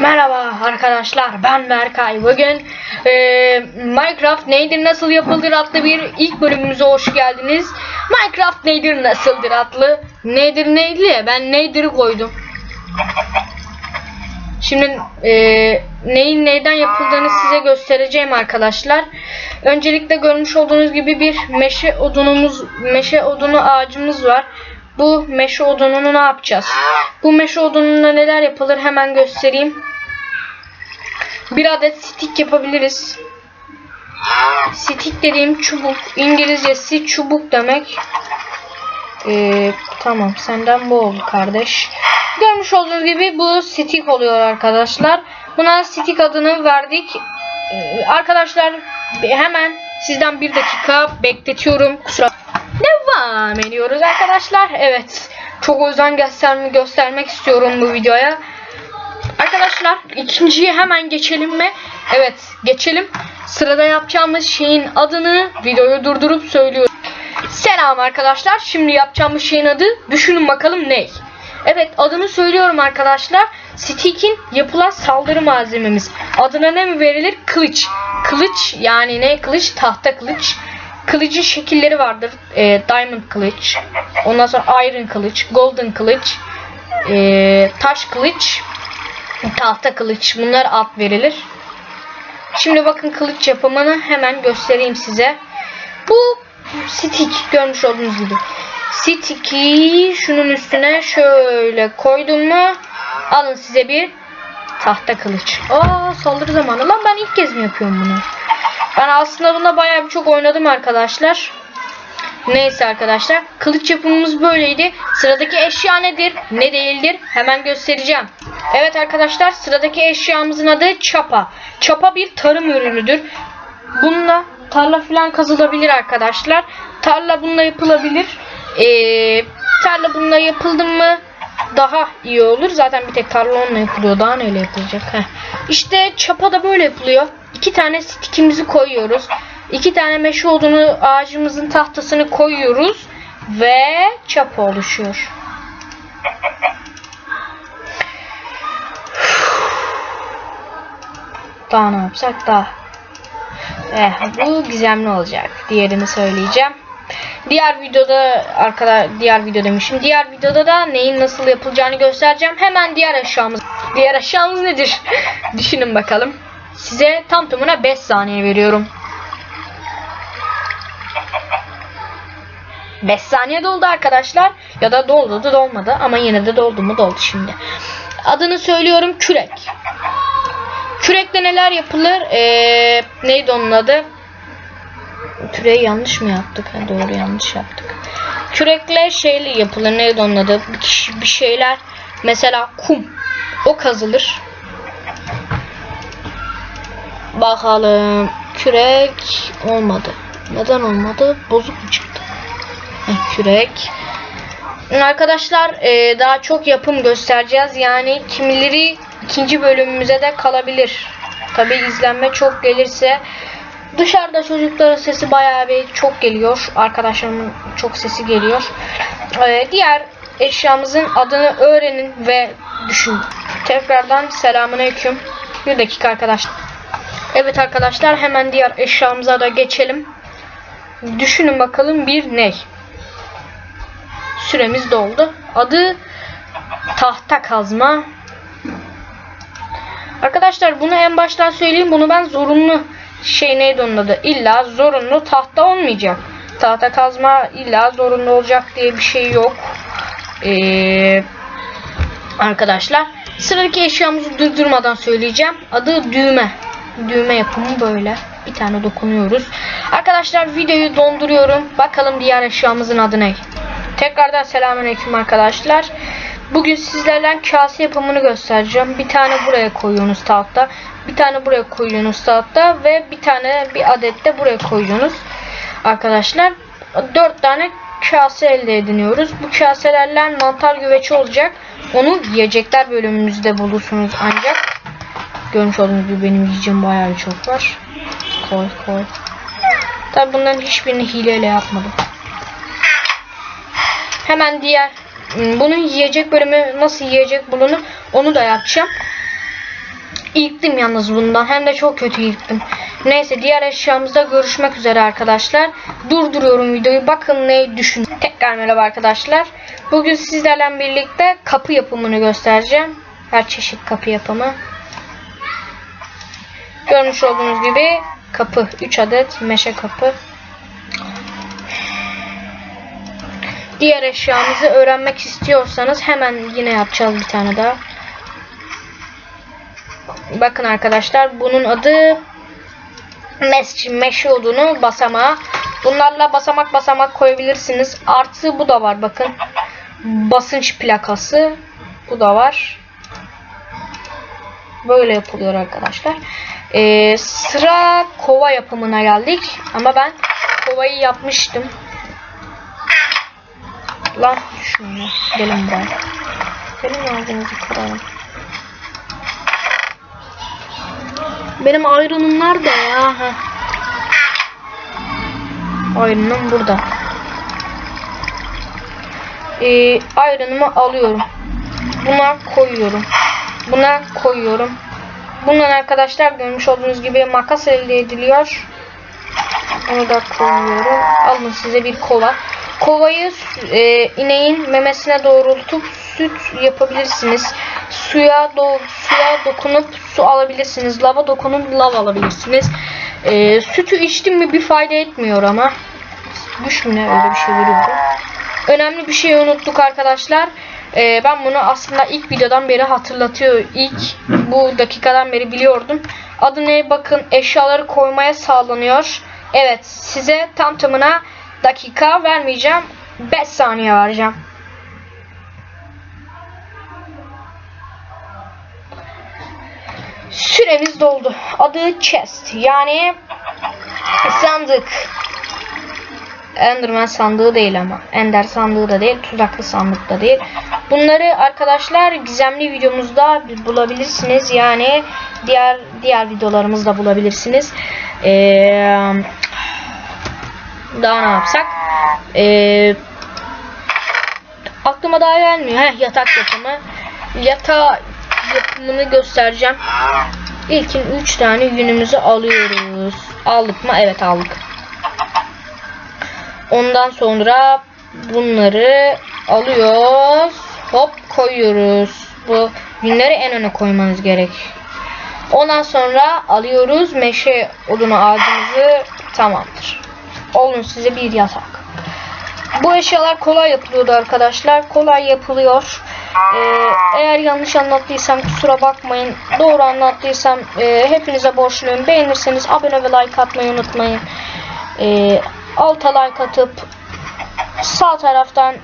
Merhaba arkadaşlar ben Berkay. Bugün e, Minecraft nedir nasıl yapılır adlı bir ilk bölümümüze hoş geldiniz. Minecraft nedir nasıldır adlı. Nedir neydi ben nedir'i koydum. Şimdi e, neyin neyden yapıldığını size göstereceğim arkadaşlar. Öncelikle görmüş olduğunuz gibi bir meşe odunumuz, meşe odunu ağacımız var. Bu meşe odununu ne yapacağız? Bu meşe odununa neler yapılır hemen göstereyim. Bir adet stick yapabiliriz. Stick dediğim çubuk. İngilizcesi çubuk demek. Ee, tamam senden bu oldu kardeş. Görmüş olduğunuz gibi bu stick oluyor arkadaşlar. Buna stick adını verdik. Ee, arkadaşlar hemen sizden bir dakika bekletiyorum. Kusura Devam ediyoruz arkadaşlar. Evet. Çok özen gösterme, göstermek istiyorum bu videoya. Arkadaşlar ikinciye hemen geçelim mi? Evet geçelim. Sırada yapacağımız şeyin adını videoyu durdurup söylüyorum. Selam arkadaşlar. Şimdi yapacağımız şeyin adı düşünün bakalım ne? Evet adını söylüyorum arkadaşlar. Stick'in yapılan saldırı malzememiz. Adına ne mi verilir? Kılıç. Kılıç yani ne kılıç? Tahta kılıç. Kılıcın şekilleri vardır. Ee, diamond kılıç. Ondan sonra iron kılıç. Golden kılıç. ee, taş kılıç. Tahta kılıç. Bunlar ad verilir. Şimdi bakın kılıç yapımını hemen göstereyim size. Bu stick görmüş olduğunuz gibi. Stick'i şunun üstüne şöyle koydum mu alın size bir tahta kılıç. Aa saldırı zamanı. Lan ben ilk kez mi yapıyorum bunu? Ben aslında bunda bayağı bir çok oynadım arkadaşlar. Neyse arkadaşlar. Kılıç yapımımız böyleydi. Sıradaki eşya nedir? Ne değildir? Hemen göstereceğim. Evet arkadaşlar sıradaki eşyamızın adı çapa. Çapa bir tarım ürünüdür. Bununla tarla falan kazılabilir arkadaşlar. Tarla bununla yapılabilir. Ee, tarla bununla yapıldı mı daha iyi olur. Zaten bir tek tarla onunla yapılıyor. Daha neyle yapılacak? Heh. İşte çapa da böyle yapılıyor. İki tane stickimizi koyuyoruz. İki tane meşe odunu ağacımızın tahtasını koyuyoruz. Ve çapa oluşuyor. Daha ne yapsak daha. Eh, bu gizemli olacak. Diğerini söyleyeceğim. Diğer videoda arkadaş diğer video demişim. Diğer videoda da neyin nasıl yapılacağını göstereceğim. Hemen diğer aşağımız. Diğer aşağımız nedir? Düşünün bakalım. Size tam tamına 5 saniye veriyorum. 5 saniye doldu arkadaşlar. Ya da doldu da dolmadı ama yine de doldu mu doldu şimdi. Adını söylüyorum kürek. Kürekle neler yapılır? Ee, neydi onun adı? Küreği yanlış mı yaptık? Ha, doğru yanlış yaptık. Kürekle şeyli yapılır. Neydi onun adı? Bir, bir şeyler. Mesela kum. O kazılır. Bakalım. Kürek olmadı. Neden olmadı? Bozuk mu çıktı? Heh, kürek. Arkadaşlar e, daha çok yapım göstereceğiz. Yani kimileri ikinci bölümümüze de kalabilir. Tabi izlenme çok gelirse dışarıda çocukların sesi bayağı bir çok geliyor. Arkadaşlarımın çok sesi geliyor. E, diğer eşyamızın adını öğrenin ve düşünün. Tekrardan selamünaleyküm. Bir dakika arkadaşlar. Evet arkadaşlar hemen diğer eşyamıza da geçelim. Düşünün bakalım bir ney? Süremiz doldu. Adı tahta kazma. Arkadaşlar bunu en baştan söyleyeyim. Bunu ben zorunlu şey neydi onun adı? İlla zorunlu tahta olmayacak. Tahta kazma illa zorunlu olacak diye bir şey yok. Ee, arkadaşlar sıradaki eşyamızı durdurmadan söyleyeceğim. Adı düğme. Düğme yapımı böyle. Bir tane dokunuyoruz. Arkadaşlar videoyu donduruyorum. Bakalım diğer eşyamızın adı ne? Tekrardan selamünaleyküm arkadaşlar. Bugün sizlerle kase yapımını göstereceğim. Bir tane buraya koyuyorsunuz tahta. Bir tane buraya koyuyorsunuz tahta. Ve bir tane bir adet de buraya koyuyorsunuz. Arkadaşlar. Dört tane kase elde ediniyoruz. Bu kaselerle mantar güveci olacak. Onu yiyecekler bölümümüzde bulursunuz ancak. Görmüş olduğunuz gibi benim yiyeceğim bayağı bir çok var. Koy koy. Tabi bunların hiçbirini hileyle yapmadım. Hemen diğer bunun yiyecek bölümü nasıl yiyecek bulunur onu da yapacağım. İlktim yalnız bundan. Hem de çok kötü ilktim. Neyse diğer eşyamızda görüşmek üzere arkadaşlar. Durduruyorum videoyu. Bakın ne düşün. Tekrar merhaba arkadaşlar. Bugün sizlerle birlikte kapı yapımını göstereceğim. Her çeşit kapı yapımı. Görmüş olduğunuz gibi kapı. 3 adet meşe kapı. Diğer eşyamızı öğrenmek istiyorsanız hemen yine yapacağız bir tane daha. Bakın arkadaşlar bunun adı mescid meşe odunu basamağı. Bunlarla basamak basamak koyabilirsiniz. Artı bu da var bakın. Basınç plakası. Bu da var. Böyle yapılıyor arkadaşlar. Ee, sıra kova yapımına geldik. Ama ben kovayı yapmıştım. Lan şunu gelin buraya. Gelin ağzınızı kırarım. Benim ayrınım nerede ya? Heh. Burada. Ee, ayrınımı alıyorum. Buna koyuyorum. Buna koyuyorum. Bundan arkadaşlar görmüş olduğunuz gibi makas elde ediliyor. Onu da koyuyorum. Alın size bir kova. Kovayı e, ineğin memesine doğrultup süt yapabilirsiniz. Suya do suya dokunup su alabilirsiniz. Lava dokunup lav alabilirsiniz. E, sütü içtim mi bir fayda etmiyor ama. Düş mü ne öyle bir şey veriyordu. Önemli bir şey unuttuk arkadaşlar. E, ben bunu aslında ilk videodan beri hatırlatıyor. İlk bu dakikadan beri biliyordum. Adı ne bakın eşyaları koymaya sağlanıyor. Evet size tam tamına dakika vermeyeceğim. 5 saniye vereceğim. Süremiz doldu. Adı chest. Yani sandık. Enderman sandığı değil ama. Ender sandığı da değil. Tuzaklı sandık da değil. Bunları arkadaşlar gizemli videomuzda bulabilirsiniz. Yani diğer diğer videolarımızda bulabilirsiniz. Eee daha ne yapsak? Ee, aklıma daha gelmiyor. Heh, yatak yapımı. Yatağı yapımını göstereceğim. İlkin 3 tane yünümüzü alıyoruz. Aldık mı? Evet aldık. Ondan sonra bunları alıyoruz. Hop koyuyoruz. Bu yünleri en öne koymanız gerek. Ondan sonra alıyoruz meşe odunu ağacımızı tamamdır. Olun size bir yatak. Bu eşyalar kolay yapılıyordu arkadaşlar. Kolay yapılıyor. Ee, eğer yanlış anlattıysam kusura bakmayın. Doğru anlattıysam e, hepinize borçluyum. Beğenirseniz abone ve like atmayı unutmayın. Ee, alta like atıp sağ taraftan